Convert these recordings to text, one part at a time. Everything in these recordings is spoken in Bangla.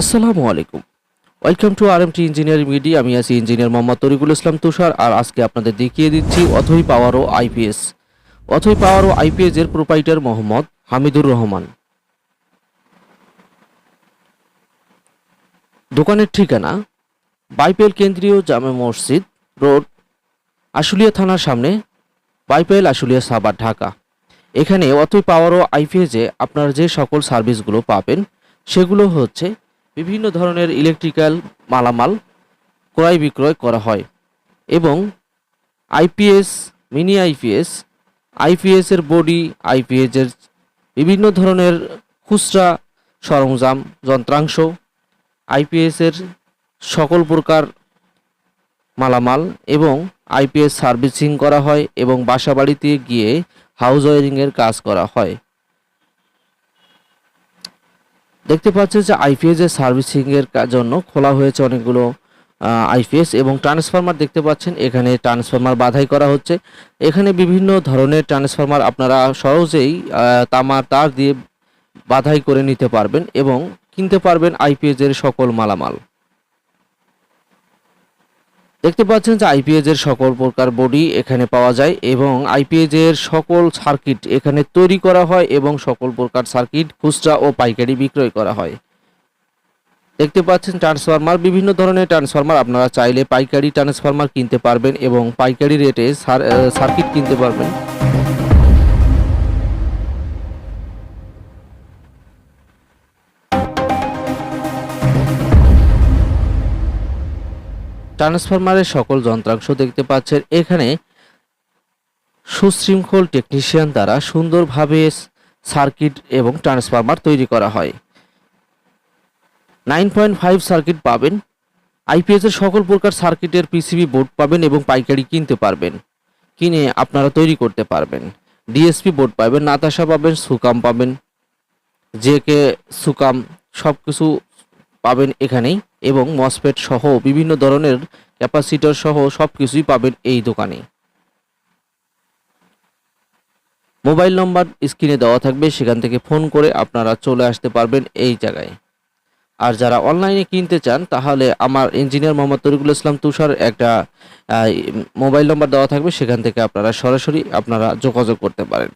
আসসালামু আলাইকুম। Welcome to R M T engineering মিডি আমি আছি ইঞ্জিনিয়ার মোহাম্মদ তরিকুল ইসলাম তুষার, আর আজকে আপনাদের দেখিয়ে দিচ্ছি অথই পাওয়ার ও আইপিএস অথই পাওয়ার ও আইপিএস এর প্রোপাইটার মোহাম্মদ হামিদুর রহমান। দোকানের ঠিকানা, বাইপেল কেন্দ্রীয় জামে মসজিদ, রোড, আশুলিয়া থানার সামনে, বাইপেল আশুলিয়া সাবার ঢাকা। এখানে অথই পাওয়ার ও আইপিএসে আপনারা যে সকল সার্ভিসগুলো পাবেন, সেগুলো হচ্ছে বিভিন্ন ধরনের ইলেকট্রিক্যাল মালামাল ক্রয় বিক্রয় করা হয় এবং আইপিএস মিনি আইপিএস আইপিএস এর বডি আইপিএস এর বিভিন্ন ধরনের খুচরা সরঞ্জাম, যন্ত্রাংশ আইপিএস এর সকল প্রকার মালামাল এবং আইপিএস সার্ভিসিং করা হয় এবং বাসাবাড়িতে গিয়ে হাউস ওয়ারিংয়ের কাজ করা হয়। দেখতে পাচ্ছেন যে আইপিএস এর সার্ভিসিং এর কা- জন্য খোলা হয়েছে অনেকগুলো আইপিএস এবং ট্রান্সফরমার দেখতে পাচ্ছেন। এখানে ট্রান্সফরমার বাধাই করা হচ্ছে। এখানে বিভিন্ন ধরনের ট্রান্সফরমার আপনারা সহজেই তামার তার দিয়ে বাধাই করে নিতে পারবেন এবং কিনতে পারবেন আইপিএস এর সকল মালামাল। দেখতে পাচ্ছেন যে আইপিএজ এর সকল প্রকার বডি এখানে পাওয়া যায় এবং আইপিএজ এর সকল সার্কিট এখানে তৈরি করা হয় এবং সকল প্রকার সার্কিট খুচরা ও পাইকারি বিক্রয় করা হয়। দেখতে পাচ্ছেন ট্রান্সফরমার বিভিন্ন ধরনের ট্রান্সফরমার আপনারা চাইলে পাইকারি ট্রান্সফরমার কিনতে পারবেন এবং পাইকারি রেটে সার্কিট কিনতে পারবেন। ট্রান্সফরমারের সকল যন্ত্রাংশ দেখতে পাচ্ছেন। এখানে সুশৃঙ্খল টেকনিশিয়ান দ্বারা সুন্দরভাবে সার্কিট এবং ট্রান্সফরমার তৈরি করা হয়। নাইন পয়েন্ট ফাইভ সার্কিট পাবেন। আইপিএস এর সকল প্রকার সার্কিটের পিসিবি বোর্ড পাবেন এবং পাইকারি কিনতে পারবেন। কিনে আপনারা তৈরি করতে পারবেন। ডিএসপি বোর্ড পাবেন, নাতাশা পাবেন, সুকাম পাবেন, জেকে, সুকাম সব কিছু পাবেন এখানেই। এবং মসফেট সহ বিভিন্ন ধরনের ক্যাপাসিটর সহ সব কিছুই পাবেন এই দোকানে। মোবাইল নম্বর স্ক্রিনে দেওয়া থাকবে, সেখান থেকে ফোন করে আপনারা চলে আসতে পারবেন এই জায়গায়। আর যারা অনলাইনে কিনতে চান, তাহলে আমার ইঞ্জিনিয়ার মোহাম্মদ তরিকুল ইসলাম তুষার একটা মোবাইল নম্বর দেওয়া থাকবে, সেখান থেকে আপনারা সরাসরি আপনারা যোগাযোগ করতে পারেন।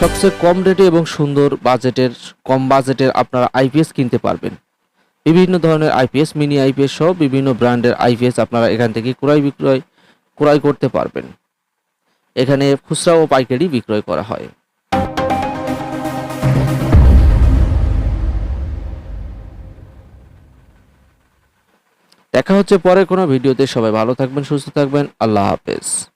সবচেয়ে কম রেটে এবং সুন্দর বাজেটের কম বাজেটের আপনারা আইপিএস কিনতে পারবেন। বিভিন্ন ধরনের আইপিএস মিনি আইপিএস সহ বিভিন্ন ব্র্যান্ডের আইপিএস আপনারা এখান থেকে ক্রয় বিক্রয়, ক্রয় করতে পারবেন। এখানে খুচরা ও পাইকারি বিক্রয় করা হয়। দেখা হচ্ছে পরে কোনো ভিডিওতে। সবাই ভালো থাকবেন, সুস্থ থাকবেন। আল্লাহ হাফেজ।